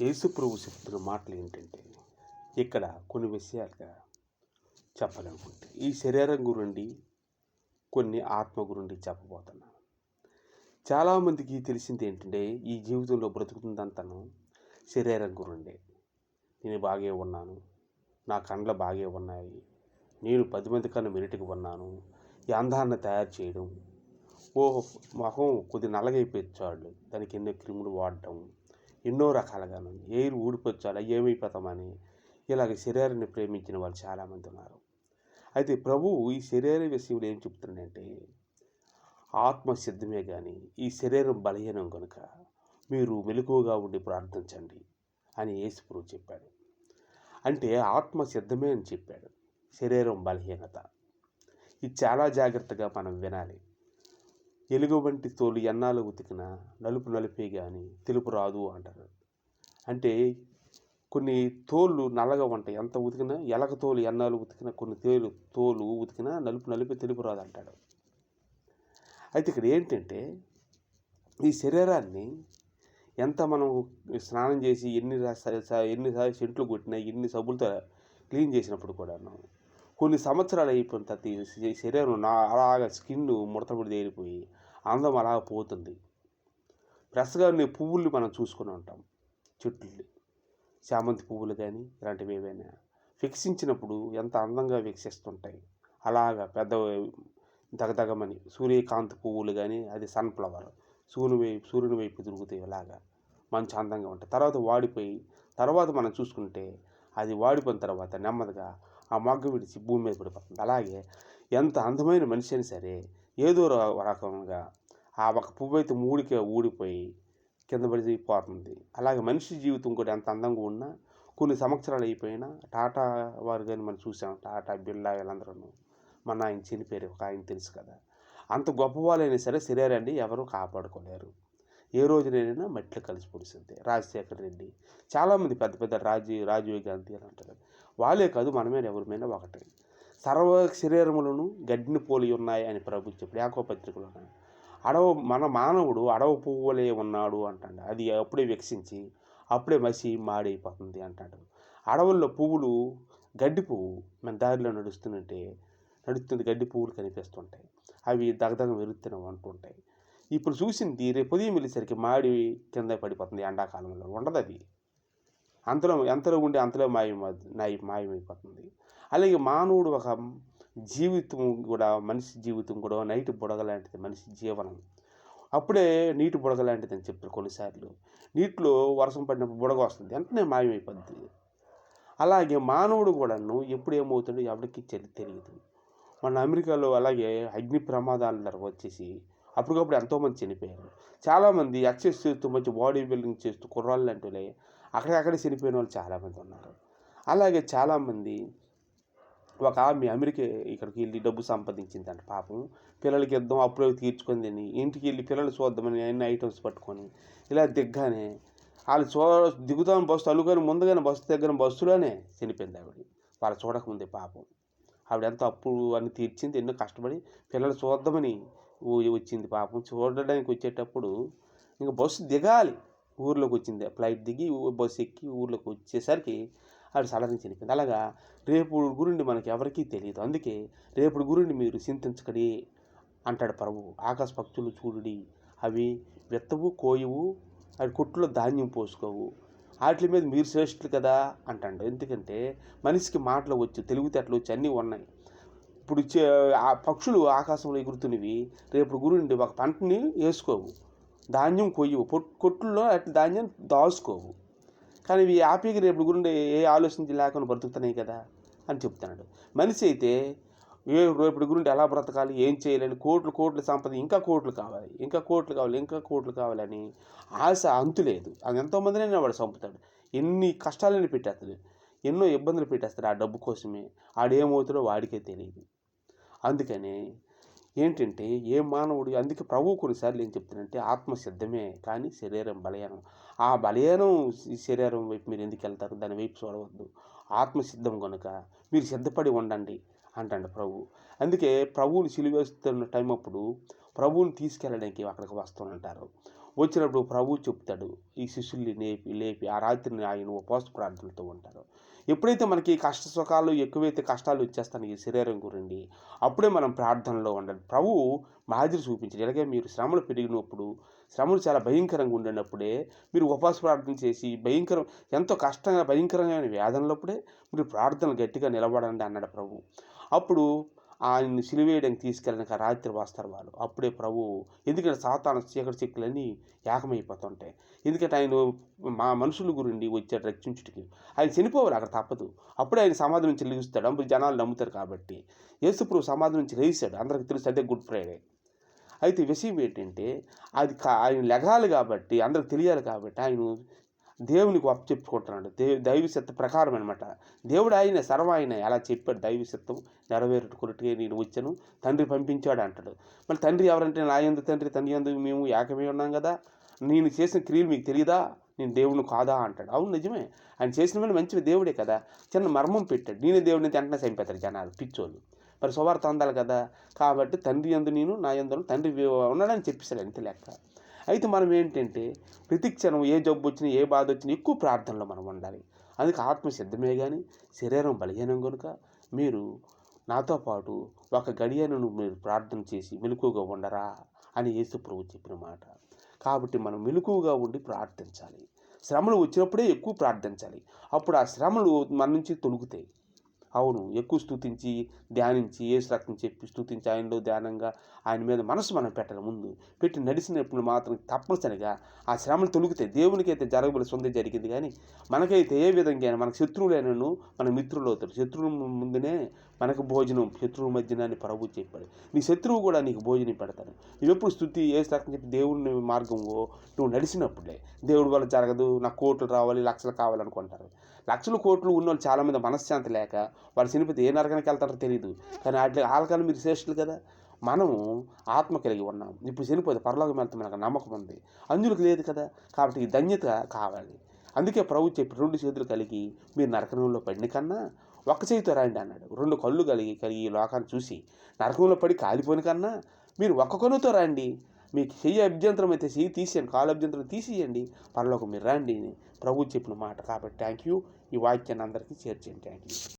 యేసుప్రభు చెప్తున్న మాటలు ఏంటంటే ఇక్కడ కొన్ని విషయాలుగా చెప్పాలనుకుంటే ఈ శరీరం గురించి కొన్ని ఆత్మ గురించి చెప్పబోతున్నాను చాలామందికి తెలిసింది ఏంటంటే ఈ జీవితంలో బ్రతుకుతుందంతను శరీరం గురుండే. నేను బాగే ఉన్నాను నా కండ్లు బాగే ఉన్నాయి నేను పది మంది కన్నా మెరిటికి ఉన్నాను ఈ అందాన్ని తయారు చేయడం ఓ మొహం కొద్ది నల్లగైపోయించాడు దానికి ఎన్నో క్రిములు వాడటం ఎన్నో రకాలుగాను ఎయిర్ ఊడిపోచ్చాలి? ఏమైపోతామని ఇలాగ శరీరాన్ని ప్రేమించిన వాళ్ళు చాలామంది ఉన్నారు. అయితే ప్రభువు ఈ శరీర విషయంలో ఏం చెప్తున్నాడంటే ఆత్మ సిద్ధమే కానీ ఈ శరీరం బలహీనం కనుక మీరు మెలకువగా ఉండి ప్రార్థించండి అని యేసుప్రభు చెప్పాడు. అంటే ఆత్మ సిద్ధమే అని చెప్పాడు. శరీరం బలహీనత. ఇది చాలా జాగ్రత్తగా మనం వినాలి. ఎలుగు వంటి తోలు ఎన్నాలు ఉతికిన నలుపు నలిపే కానీ తెలుపు రాదు అంటారు. అంటే కొన్ని తోళ్ళు నల్లగా ఉంటాయి. ఎంత ఉతికినా ఎలక తోలు ఎన్నాలు ఉతికినా కొన్ని తేలు తోలు ఉతికినా నలుపు నలిపి తెలుపు రాదు అంటాడు అయితే ఇక్కడ ఏంటంటే ఈ శరీరాన్ని ఎంత మనం స్నానం చేసి ఎన్ని ఎన్ని సా- సెంట్లు కొట్టినా ఎన్ని సబ్బులతో క్లీన్ చేసినప్పుడు కూడాను కొన్ని సంవత్సరాలు అయిపోయిన తర్వాత ఈ శరీరం నా అలాగ స్కిన్ ముడతపడి తేలిపోయి అందం అలా పోతుంది. ఫ్రెష్గా ఉండే పువ్వుల్ని మనం చూసుకుని ఉంటాం. చెట్లు చామంతి పువ్వులు కానీ ఇలాంటివి ఏవైనా వికసించినప్పుడు ఎంత అందంగా వికసిస్తుంటాయి అలాగా పెద్ద దగదగమని సూర్యకాంతి పువ్వులు కానీ అది సన్ఫ్లవర్ సూర్యుని వైపు సూర్యుని వైపు తిరుగుతాయి ఇలాగా మంచి అందంగా ఉంటాయి. తర్వాత వాడిపోయి తర్వాత మనం చూసుకుంటే అది వాడిపోయిన తర్వాత నెమ్మదిగా ఆ మొగ్గ విడిచి భూమి మీద పడిపోతుంది. అలాగే ఎంత అందమైన మనిషి అయినా సరే ఏదో రకంగా ఆ ఒక పువ్వు అయితే మూడికే ఊడిపోయి కింద పడిపోతుంది. అలాగే మనిషి జీవితం కూడా ఎంత అందంగా ఉన్నా కొన్ని సంవత్సరాలు అయిపోయినా టాటా వారు కానీ మనం చూసాం టాటా బిర్లా వీళ్ళందరూ మన ఆయన చనిపోయారు ఒక ఆయన తెలుసు కదా. అంత గొప్పవాళ్ళైనా సరే శరీరాన్ని ఎవరు కాపాడుకోలేరు. ఏ రోజునైనా మట్టిలో కలిసి పొడిసింది రాజశేఖర్ రెడ్డి. చాలామంది పెద్ద పెద్ద రాజీ రాజీవ్ గాంధీ అని అంటారు వాళ్ళే కాదు మనమే మీద ఒకటే. సర్వ శరీరములను గడ్డిని పోలి ఉన్నాయి అని ప్రభు చెప్పి యాకో పత్రికలు ఉన్నాయి అడవ మన మానవుడు అడవ పువ్వులే ఉన్నాడు అంటాడు. అది అప్పుడే వికసించి అప్పుడే మసి మాడైపోతుంది అంటాడు. అడవుల్లో పువ్వులు గడ్డి పువ్వు. మన దారిలో నడుస్తుంటే నడుస్తుంది గడ్డి పువ్వులు కనిపిస్తుంటాయి. అవి దగదగ వెరుత్తనం అంటుంటాయి. ఇప్పుడు చూసింది రేపు ఉదయం వెళ్ళేసరికి మాడి కింద పడిపోతుంది ఎండాకాలంలో. ఉండదు అది. అంతలో ఎంతలో ఉండి అంతలో మాయం నాయి మాయమైపోతుంది. అలాగే మానవుడు ఒక జీవితం కూడా మనిషి జీవితం కూడా నైట్ బుడగ లాంటిది మనిషి జీవనం. అప్పుడే నీటి బుడగ లాంటిది అని చెప్తారు కొన్నిసార్లు. నీటిలో వర్షం పడినప్పుడు బుడగ వస్తుంది వెంటనే మాయమైపోద్ది. అలాగే మానవుడు కూడాను ఎప్పుడు ఏమవుతాడో? ఎవరికి తెలియదు. మన అమెరికాలో అలాగే అగ్ని ప్రమాదాలు వచ్చేసి అప్పటికప్పుడు ఎంతోమంది చనిపోయారు. చాలామంది ఎక్సర్సైజ్ చేస్తూ మంచి బాడీ బిల్డింగ్ చేస్తూ కుర్రాళ్ళు అంటే అక్కడే చనిపోయిన వాళ్ళు చాలామంది ఉన్నారు. అలాగే చాలామంది ఒక ఆమె అమెరికా ఇక్కడికి వెళ్ళి డబ్బు సంపాదించిందంట పాపం. పిల్లలకి ఇద్దాం అప్పుడే తీర్చుకొని తిని ఇంటికి వెళ్ళి పిల్లలు చూద్దామని అన్ని ఐటమ్స్ పట్టుకొని ఇలా దిగ్గానే వాళ్ళు చూ దిగుతాం బస్సు అనుకొని ముందుగానే బస్సు దగ్గర బస్సులోనే చనిపోయింది ఆవిడ. వాళ్ళు చూడకముందే పాపం. ఆవిడ ఎంత అప్పు అన్ని తీర్చింది ఎన్నో కష్టపడి పిల్లలు చూద్దామని వచ్చింది పాపం. చూడడానికి వచ్చేటప్పుడు ఇంకా బస్సు దిగాలి. ఊర్లోకి వచ్చింది. ఫ్లైట్ దిగి బస్సు ఎక్కి ఊర్లోకి వచ్చేసరికి అది సడలించి చనిపోయింది అలాగా రేపు గురుండి మనకి ఎవరికీ తెలియదు అందుకే రేపు గురుండి మీరు చింతించకడి అంటాడు ప్రభు ఆకాశ పక్షులు చూడుడి అవి విత్తవు కోయవు అవి కొట్టులో ధాన్యం పోసుకోవు. వాటి మీద మీరు శ్రేష్ఠులు కదా అంటాడు. ఎందుకంటే మనిషికి మాటలు వచ్చు తెలివితేటలు వచ్చి అన్నీ ఉన్నాయి. ఇప్పుడు చే- ఆ పక్షులు ఆకాశంలో ఎగురుతున్నవి రేపు గురుండి ఒక పంటని వేసుకోవు. ధాన్యం కొయ్యవు. పొట్ కొట్టుల్లో అట్లా ధాన్యం దాచుకోవు. కానీ ఇవి హ్యాపీగా రేపు గురుండే ఏ ఆలోచన లేకుండా బ్రతుకుతున్నాయి కదా అని చెప్తున్నాడు. మనిషి అయితే ఏ రేపటి గురించి ఎలా బ్రతకాలి ఏం చేయాలని కోట్లు కోట్లు సంపద ఇంకా కోట్లు కావాలి ఇంకా కోట్లు కావాలి ఇంకా కోట్లు కావాలని ఆశ అంతు లేదు. అది ఎంతోమందినైనా వాడు చంపుతాడు. ఎన్ని కష్టాలని పెట్టేస్తాడు ఎన్నో ఇబ్బందులు పెట్టేస్తాడు ఆ డబ్బు కోసమే. ఆడేమవుతాడో వాడికే తెలియదు అందుకని ఏంటంటే ఏ మానవుడు అందుకే ప్రభు కొన్నిసార్లు ఏం చెప్తానంటే ఆత్మ సిద్ధమే కానీ శరీరం బలహీనం. ఆ బలహీనం శరీరం వైపు మీరు ఎందుకు వెళ్తారు? దాని వైపు చూడవద్దు. ఆత్మ సిద్ధం కనుక మీరు సిద్ధపడి ఉండండి అంటాడు ప్రభు అందుకే ప్రభువుని సిలివేస్తున్న టైం అప్పుడు ప్రభువుని తీసుకెళ్ళడానికి అక్కడికి వస్తుంటారు వచ్చినప్పుడు ప్రభు చెప్తాడు ఈ శిష్యుల్ని లేపి లేపి ఆ రాత్రిని ఆయన ఉపవాస ప్రార్థనలతో ఉంటారు. ఎప్పుడైతే మనకి కష్ట సుఖాలు ఎక్కువైతే కష్టాలు వచ్చేస్తాను ఈ శరీరం గురండి అప్పుడే మనం ప్రార్థనలో ఉండాలి. ప్రభు మాదిరి చూపించాడు. ఇలాగే మీరు శ్రమలు పెరిగినప్పుడు శ్రమలు చాలా భయంకరంగా ఉండినప్పుడే మీరు ఉపవాస ప్రార్థన చేసి భయంకరం ఎంతో కష్టంగా భయంకరమైన వేదనలప్పుడే మీరు ప్రార్థనలు గట్టిగా నిలబడండి అన్నాడు ప్రభు అప్పుడు ఆయన్ని సిలివేయడానికి తీసుకెళ్ళడానికి రాత్రి వాస్తారు వాళ్ళు. అప్పుడే ప్రభు ఎందుకంటే సాతాన చీకటి చిక్కులన్నీ ఏకమైపోతుంటాయి. ఎందుకంటే ఆయన మా మనుషుల గురించి వచ్చాడు రక్షించుటికి. ఆయన చనిపోవాలి అక్కడ తప్పదు. అప్పుడే ఆయన సమాధి నుంచి లేస్తాడు. అప్పుడు జనాలు నమ్ముతారు కాబట్టి. యేసుప్రభు సమాధి నుంచి లేచాడు. అందరికి తెలుసు అదే గుడ్ ఫ్రైడే. అయితే విషయం ఏంటంటే అది ఆయన లెగాలి కాబట్టి అందరికి తెలియాలి కాబట్టి ఆయన దేవునికి అప్పచెప్పుకుంటున్నాడు దే దైవసత్త ప్రకారం అనమాట దేవుడు ఆయన సర్వ ఆయన అలా చెప్పాడు. దైవసత్వం నెరవేరుట కొరటిగా నేను వచ్చాను. తండ్రి పంపించాడు అంటాడు. మరి తండ్రి ఎవరంటే నా ఎందు తండ్రి తండ్రి ఎందు మేము ఏకమే ఉన్నాం కదా. నేను చేసిన క్రియలు మీకు తెలియదా? నేను దేవుడిని కాదా అంటాడు. అవును నిజమే. ఆయన చేసిన వాళ్ళు మంచి దేవుడే కదా. చిన్న మర్మం పెట్టాడు. నేనే దేవుడిని వెంటనే చంపేస్తారు జనాలు పిచ్చోళ్ళు. మరి సువార్త అందాలి కదా. కాబట్టి తండ్రి ఎందు నేను నా ఎందు తండ్రి ఉన్నాడని చెప్పేశాడు అంతే లెక్క. అయితే మనం ఏంటంటే ప్రతిక్షణం ఏ జబ్బు వచ్చినా ఏ బాధ వచ్చినా ఎక్కువ ప్రార్థనలో మనం ఉండాలి. అందుకే ఆత్మ సిద్ధమే కానీ శరీరం బలహీనం కనుక మీరు నాతో పాటు ఒక గడియను మీరు ప్రార్థన చేసి మెలకుగా ఉండరా అని యేసు ప్రభు చెప్పిన మాట. కాబట్టి మనం మెలకుగా ఉండి ప్రార్థించాలి. శ్రమలు వచ్చినప్పుడే ఎక్కువ ప్రార్థించాలి. అప్పుడు ఆ శ్రమలు మన నుంచి తొలుగుతాయి. అవును ఎక్కువ స్థుతించి ధ్యానించి ఏ రక్తం చెప్పి స్థుతించి ఆయనలో ధ్యానంగా ఆయన మీద మనసు మనం పెట్టాలి ముందు పెట్టి నడిచినప్పుడు మాత్రం తప్పనిసరిగా ఆ శ్రమలు తొలుగుతాయి దేవునికి అయితే జరగబడి సొంత జరిగింది. కానీ మనకైతే ఏ విధంగా మన శత్రువులైనను మన మిత్రులు అవుతారు. శత్రువుల ముందునే మనకు భోజనం శత్రువు మధ్యన అని ప్రభు చెప్పాడు నీ శత్రువు కూడా నీకు భోజనం పెడతాడు. నువ్వెప్పుడు స్థుతి ఏ చెప్పి దేవుని మార్గంలో నువ్వు నడిచినప్పుడే దేవుడి వల్ల జరగదు నాకు కోట్లు రావాలి లక్షలు కావాలనుకుంటారు. లక్షలు కోట్లు ఉన్న వాళ్ళు చాలామంది మనశ్శాంతి లేక వాళ్ళు చనిపోతే ఏ నరకానికి వెళ్తారో తెలియదు కానీ వాటి వాళ్ళకన్నా మీరు శ్రేష్ఠులు కదా? మనము ఆత్మ కలిగి ఉన్నాం. ఇప్పుడు చనిపోతే పరలోకం వెళ్తే మనకు నమ్మకం ఉంది. అంజులకు లేదు కదా? కాబట్టి ఈ ధన్యత కావాలి. అందుకే ప్రభు చెప్పి రెండు చేతులు కలిగి మీరు నరకంలో పడిన కన్నా ఒక్క చేయితో రండి అన్నాడు. రెండు కళ్ళు కలిగి కలిగి ఈ లోకాన్ని చూసి నరకంలో పడి కాలిపోయిన కన్నా మీరు ఒక్క కన్నుతో రండి. మీకు చెయ్యి అభ్యంతరం అయితే చెయ్యి తీసేయండి కాలు అభ్యంతరం తీసేయండి. పరలోకి మీరు రండి ప్రభు చెప్పిన మాట. కాబట్టి థ్యాంక్ యూ ఈ వాక్యాన్ని అందరికీ చేర్చేయండి థ్యాంక్ యూ